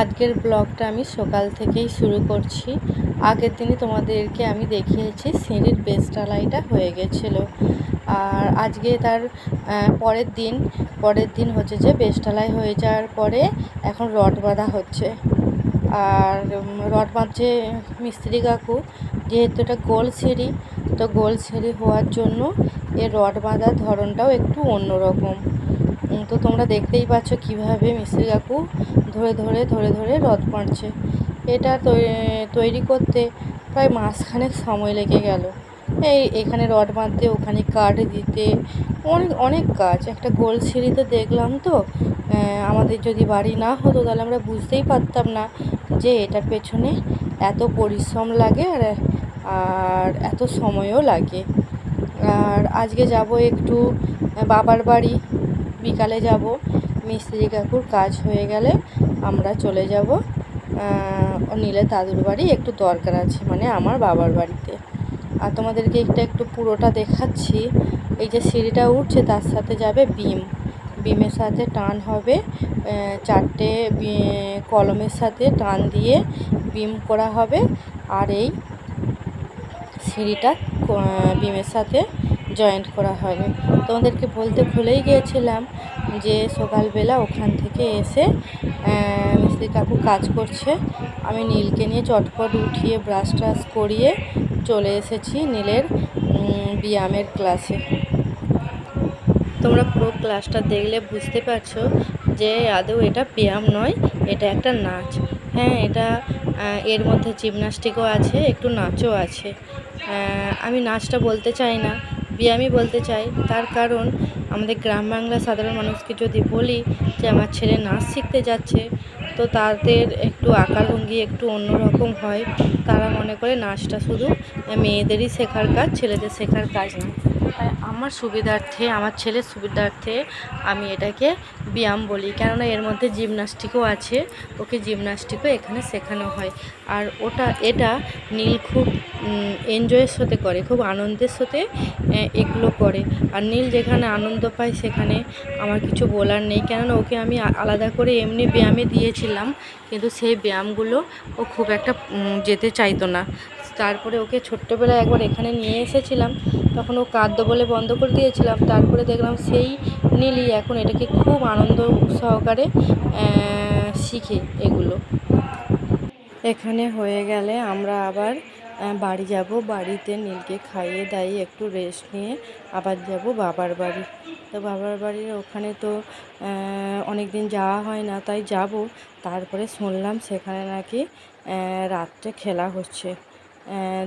আজকের ব্লগটা আমি সকাল থেকেই শুরু করছি। আগের দিনে তোমাদেরকে আমি দেখিয়েছি, সিঁড়ির বেস ঢালাইটা হয়ে গেছিল। আর আজকে তার পরের দিন পরের দিন হচ্ছে যে বেস ঢালাই হয়ে যাওয়ার পরে এখন রড বাঁধা হচ্ছে। আর রড বাঁধছে মিস্ত্রি কাকু, যেহেতু এটা গোল সিঁড়ি, তো গোল সিঁড়ি হওয়ার জন্য এর রড বাঁধার ধরনটাও একটু অন্যরকম। তো তোমরা দেখতেই পাচ্ছ কীভাবে মিস্ত্রি কাকু ধরে ধরে ধরে ধরে রড বাঁধছে। এটা তৈরি করতে প্রায় মাসখানেক সময় লেগে গেল। এই এখানে রড বাঁধতে, ওখানে কাঠ দিতে, অনেক অনেক কাজ। একটা গোল সিঁড়িতে দেখলাম তো আমাদের যদি বাড়ি না হতো তাহলে আমরা বুঝতেই পারতাম না যে এটার পেছনে এত পরিশ্রম লাগে আর আর এত সময়ও লাগে। আর আজকে যাব একটু বাবার বাড়ি। বিকালে যাব। মিস্ত্রি কাকুর কাজ হয়ে গেলে আমরা চলে যাব। নীলে দাদুর বাড়ি একটু দরকার আছে মানে আমার বাবার বাড়িতে। আর তোমাদেরকে একটা একটু পুরোটা দেখাচ্ছি। এই যে সিঁড়িটা উঠছে, তার সাথে যাবে বিম। বিমের সাথে টান হবে। চারটে কলমের সাথে টান দিয়ে বিম করা হবে। আর এই সিঁড়িটা বিমের সাথে জয়েন্ট করা হবে তোমাদেরকে বলতে ভুলেই গিয়েছিলাম যে সকালবেলা ওখান থেকে এসে মিস্ত্রি কাকু কাজ করছে। আমি নীলকে নিয়ে চটপট উঠিয়ে ব্রাশ ট্রাশ করিয়ে চলে এসেছি নীলের ব্যায়ামের ক্লাসে তোমরা পুরো ক্লাসটা দেখলে বুঝতে পারছ যে আদৌ এটা ব্যায়াম নয়, এটা একটা নাচ। হ্যাঁ এটা এর মধ্যে জিমনাস্টিকও আছে, একটু নাচও আছে। আমি নাচটা বলতে চাই না। ব্যায়ামই বলতে চাই। তার কারণ আমাদের গ্রাম বাংলার সাধারণ মানুষকে যদি বলি যে আমার ছেলে নাচ শিখতে যাচ্ছে, তো তাদের একটু আকার ভঙ্গি একটু অন্যরকম হয়। তারা মনে করে নাচটা শুধু মেয়েদেরই শেখার কাজ, ছেলেদের শেখার কাজ না। তাই আমার সুবিধার্থে, আমার ছেলের সুবিধার্থে আমি এটাকে ব্যায়াম বলি, কেননা এর মধ্যে জিমনাস্টিকও আছে, ওকে জিমনাস্টিকও এখানে শেখানো হয়। আর ওটা, এটা নীল খুব এনজয়ের সাথে করে, খুব আনন্দের সাথে এগুলো করে। আর নীল যেখানে আনন্দ পায় সেখানে আমার কিছু বলার নেই, কেননা ওকে আমি আলাদা করে এমনি ব্যায়ামে দিয়েছিলাম, কিন্তু সেই ব্যায়ামগুলো ও খুব একটা যেতে চাইতো না। তারপরে ওকে ছোট্টবেলায় একবার এখানে নিয়ে এসেছিলাম। তখন ও কাঁদতো বলে বন্ধ করে দিয়েছিলাম। তারপরে দেখলাম সেই নীলই এখন এটাকে খুব আনন্দ সহকারে শিখে এগুলো। এখানে হয়ে গেলে আমরা আবার বাড়ি যাব। বাড়িতে নীলকে খাইয়ে দাইয়ে একটু রেস্ট নিয়ে আবার যাব বাবার বাড়ি। তো বাবার বাড়ির ওখানে তো অনেক দিন যাওয়া হয় না, তাই যাব। তারপরে শুনলাম সেখানে নাকি রাত্রে খেলা হচ্ছে।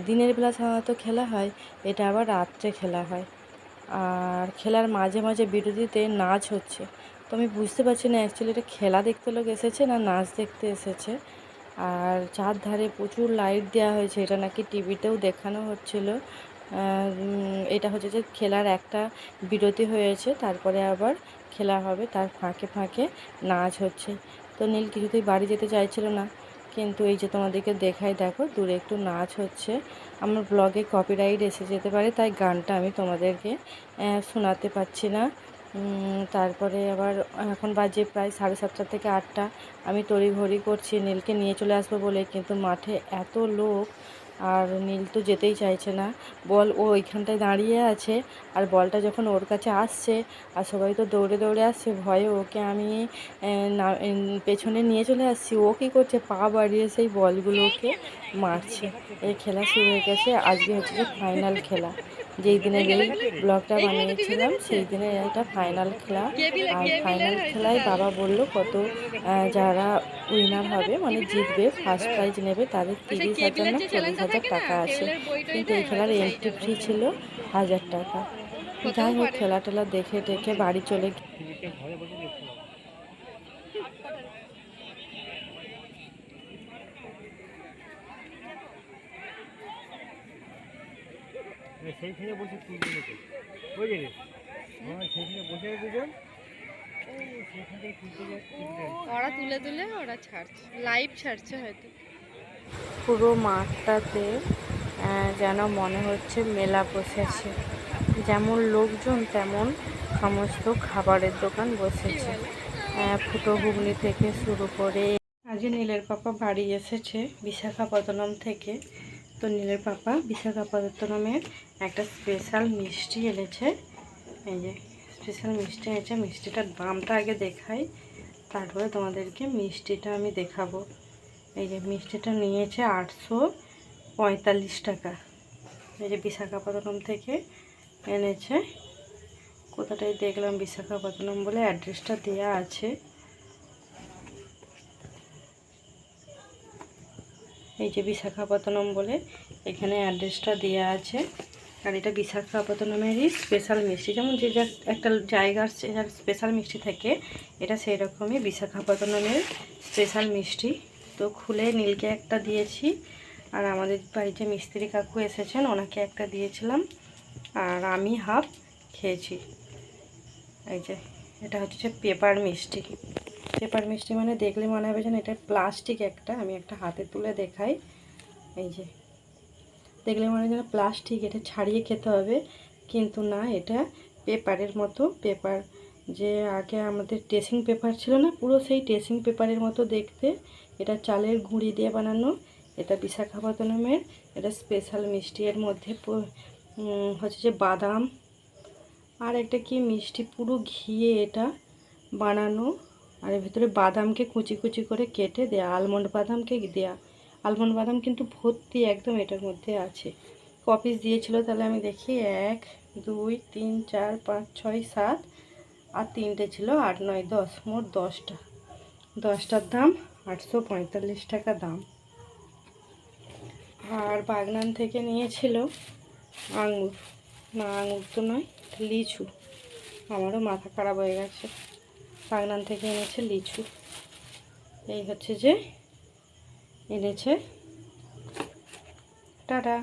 দিনের বেলা সাধারণত খেলা হয়, এটা আবার রাত্রে খেলা হয়। আর খেলার মাঝে মাঝে বিরতিতে নাচ হচ্ছে। তো আমি বুঝতে পারছি না অ্যাকচুয়ালি এটা খেলা দেখতে লোক এসেছে না নাচ দেখতে এসেছে? আর চারধারে প্রচুর লাইট দেওয়া হয়েছে, এটা নাকি টিভিতেও দেখানো হচ্ছিল। এটা হচ্ছে যে খেলার একটা বিরতি হয়েছে, তারপরে আবার খেলা হবে, তার ফাঁকে ফাঁকে নাচ হচ্ছে। তো নীল কিছুতেই বাড়ি যেতে চাইছিল না। কিন্তু এই যে তোমাদেরকে দেখাই, দেখো, দূরে একটু নাচ হচ্ছে। আমার ব্লগে কপিরাইট এসে যেতে পারে, তাই গানটা আমি তোমাদেরকে শোনাতে পারছি না। তারপরে আবার এখন বাজে প্রায় সাড়ে সাতটা থেকে আটটা। আমি তড়িঘড়ি করছি, নীলকে নিয়ে চলে আসব বলে, কিন্তু মাঠে এত লোক আর নীল তো যেতেই চাইছে না। বল ও ওইখানটায় দাঁড়িয়ে আছে আর বলটা যখন ওর কাছে আসছে আর সবাই তো দৌড়ে দৌড়ে আসছে, ভয়ে ওকে আমি না পেছনে নিয়ে চলে আসছি। ও কী করছে? পা বাড়িয়ে সেই বলগুলোকে মারছে। এই খেলা শুরু হয়ে গেছে। আজকে হচ্ছে ফাইনাল খেলা। যেই দিনে এই ব্লগটা বানিয়েছিলাম, সেই দিনে এটা ফাইনাল খেলা। আর ফাইনাল খেলায় বাবা বলল কত যারা উইনার হবে মানে জিতবে ফার্স্ট প্রাইজ নেবে, তাদের তিরিশ হাজার না চল্লিশ হাজার টাকা আছে। কিন্তু এই খেলার এন্ট্রি ফ্রি ছিল হাজার টাকা। যাই হোক, খেলা টেলা দেখে টেখে বাড়ি চলে সেইখানে বসে তুলবে নাকি বুঝলি? হ্যাঁ সেইখানে বসে দুজন। ওরা তুলে তুলে ওরা ছাড়ছে। লাইভ ছাড়ছে হয়তো। পুরো মাঠটাতে যেন মনে হচ্ছে মেলা বসেছে। যেমন লোকজন তেমন সমস্ত খাবারের দোকান বসেছে। ফুটো ঘুগনি থেকে শুরু করে আজ আজকে নীলের পাপা বাড়ি এসেছে বিশাখাপত্তনম থেকে। তো নীলের পাপা বিশাখাপত্তনমের একটা স্পেশাল মিষ্টি এনেছে। এই যে স্পেশাল মিষ্টি এনেছে। মিষ্টিটার দামটা আগে দেখাই, তারপরে তোমাদেরকে মিষ্টিটা আমি দেখাবো। এই যে, মিষ্টিটা নিয়েছে আটশো পঁয়তাল্লিশ টাকা। এই যে, বিশাখাপত্তনম থেকে এনেছে। কোথাটাই দেখলাম বিশাখাপত্তনম বলে অ্যাড্রেসটা দেওয়া আছে। এই যে বিশাখাপত্তনম বলে এখানে অ্যাড্রেসটা দেওয়া আছে। আর এটা বিশাখাপত্তনমেরই স্পেশাল মিষ্টি। যেমন যে যা একটা জায়গার স্পেশাল মিষ্টি থাকে, এটা সেই রকমই বিশাখাপত্তনমের স্পেশাল মিষ্টি। তো খুলে নীলকে একটা দিয়েছি। আর আমাদের বাড়িতে মিস্ত্রি কাকু এসেছেন, ওনাকে একটা দিয়েছিলাম। আর আমি হাফ খেয়েছি। এই যে, এটা হচ্ছে পেপার মিষ্টি। পেপার মিষ্টি মানে দেখলে মনে হবে যেন এটা প্লাস্টিক একটা, আমি একটা হাতে তুলে দেখাই। এই যে, দেখলে মনে হয় যেন প্লাস্টিক এটা ছাড়িয়ে খেতে হবে। কিন্তু না, এটা পেপারের মতো, পেপার যে আগে আমাদের ড্রেসিং পেপার ছিল না, পুরো সেই ড্রেসিং পেপারের মতো দেখতে। এটা চালের গুঁড়ি দিয়ে বানানো, এটা বিশাখাপত্তনমের, এটা স্পেশাল মিষ্টি এর মধ্যে হচ্ছে যে বাদাম। আর একটা কি মিষ্টি, পুরো ঘিয়ে এটা বানানো। আর এর ভিতরে বাদামকে কুচি কুচি করে কেটে দেয়া আলমন্ড বাদামকে দেয়া। আলমন্ড বাদাম কিন্তু ভর্তি একদম এটার মধ্যে আছে। কপিস দিয়েছিল, তাহলে আমি দেখি, এক, দুই, তিন, চার, পাঁচ, ছয়, সাত, আর তিনটে ছিল, আট, নয়, দশ, মোট দশটা। দশটার দাম, আটশো পঁয়তাল্লিশ টাকা দাম। আর বাগনান থেকে নিয়েছিল আঙুর। না, আঙুর তো নয়, লিচু। আমারও মাথা খারাপ হয়ে গেছে। বাগনান থেকে এনেছে লিচু। এই হচ্ছে যে এনেছে। টাটা।